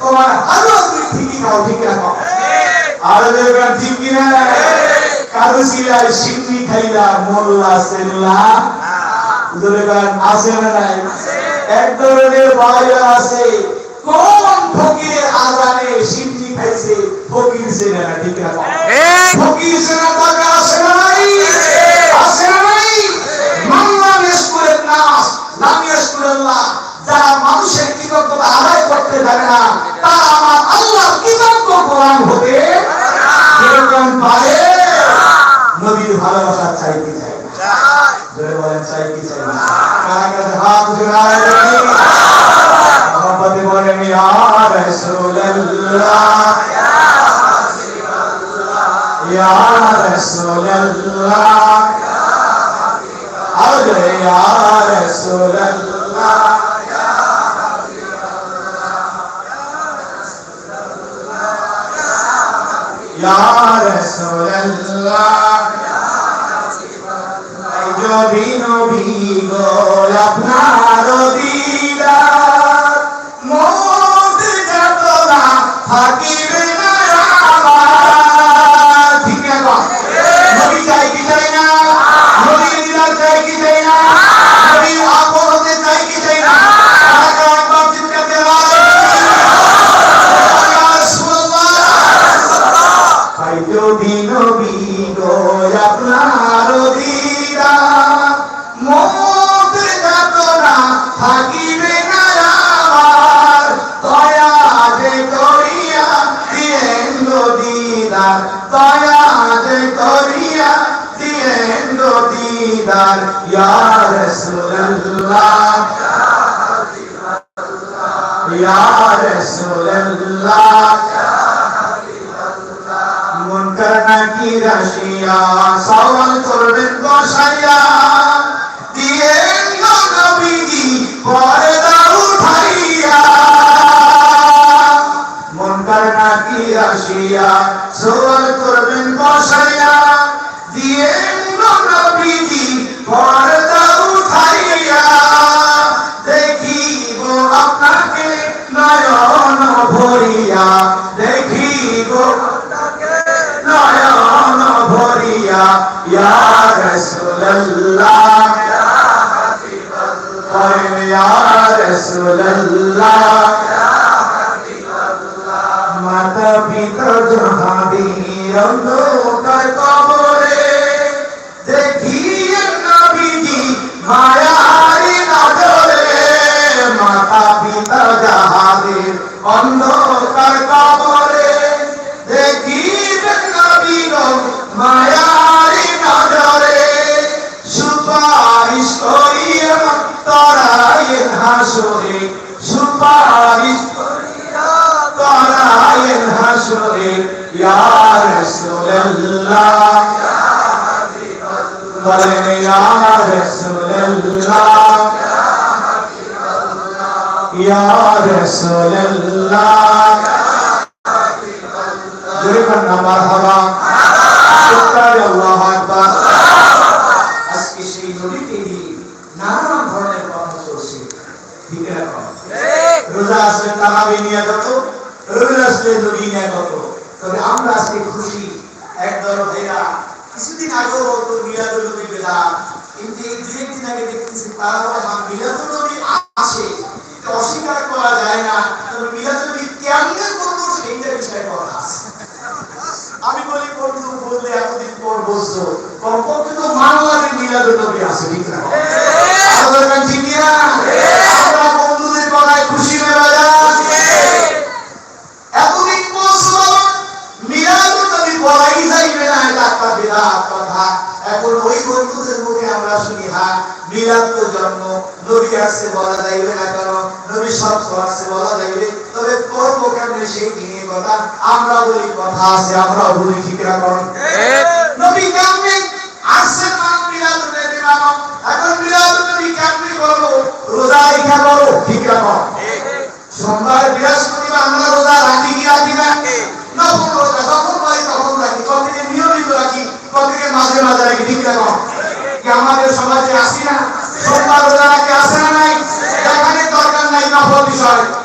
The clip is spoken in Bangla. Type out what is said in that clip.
তোমার হাজার তুমি ঠিকই খাও ঠিক রাখো আর দেখবেন ঠিক কিনা কারও সিলাই সিন্নি খাইলা, মোল্লা সেল্লা। দেখবেন আছে না নাই? এক ধরনের বাইরে আছে। কোন ফকিরের আজানে সিন্নি খাইছে, ফকির সেনা না, ঠিক রাখো ফকির সেনা তাকে আসে না নাই? আসে না নাই? মাল্লা মেশকুরের নাস নামি মেশকুরেল্লাহ যারা মানুষের কৃতজ্ঞতা আদায় করতে পারে না তারা আমার আল্লাহ কৃতজ্ঞ কোরআন হতে কীরকম পারে নবীর ভালোবাসা চাইতে চাই না জোরে বলেন চাই কি চাই না কারা কাছে হাত উঠে দাঁড়ায় দেখি মোহাম্মদে বলেন ইয়া রাসূলুল্লাহ ইয়া রাসূলুল্লাহ আরে ইয়া রাসূলুল্লাহ যদি নবী গো আপনার দিদার। মোদ যত না যদি নবী গো আপনার দিদা মোদ যাতনা থাকিবে না আমার। দয়া যে করিয়া দিয়েন দিদার দয়া যে করিয়া দিয়েন দিদার ইয়া রাসূলুল্লাহ ইয়া রাসূলুল্লাহ কি রাশিয়া সওয়াল করবেন বসাইয়া দিয়ে নবীজি অন্ধকার কবরে দেখিয়ে নবীজি মায়ারি নজরে, মাতা পিতা জাহাদের অন্ধকার কবরে দেখিবেন নবীর মায়ারি নজরে, সুপারিশ করিয়া তরায়ের হাসরে, সুপারিশ করিয়া তরায়ের হাসরে। ইয়া রাসূলুল্লাহ বলেন ইয়া রাসূলুল্লাহ ইয়া রাসূলুল্লাহ জোরে কোন নাম্বার হবা চিৎকার আল্লাহু আকবার আজকে সেই নবীতেই নানা ধরনের কথা চলছে ঠিক রাখো রোজা আসলে তারাবি নিয়ে কত রোজা আসলে নবী নিয়ে কত তবে আমরা আজকে খুশি এক দল ভাইরা কিছুদিন আগেও মিলাদুল নবী কিন্তু এই দু একদিন আগে দেখতেছি তারা বলে হ্যাঁ মিলাদুল নবী আসে। অস্বীকার করা যায় না, তবে মিলাদুল নবী কেমনে করব সেইটা আমি বলি, বন্ধু, বললে এতদিন পর বসছো কমপক্ষে তো বাংলাদেশ মিলাদুল নবী আছে ঠিক না? না মিলাদ তো জন্ম নবী আসছে বলা যাইবে না কেন? নবী সব আসছে বলা যাইবে। তবে করব কেমনে সেই নিয়ে কথা? আমরা বলি, কথা আছে আমরা বলি ঠিকরা করো নবী কেমনে আসছে এখন মিলাদ নবী কেমনে করব? রোজা রেখা করো ঠিকরা করো সোমবার বৃহস্পতিবার আমরা রোজা রাখি কি রাখি না? যখন রোজা, যখন পারি তখন রাখি। কতদিন নিয়মিত রাখি কতদিন মাঝে মাঝে রাখি, ঠিক রাখো বিষয়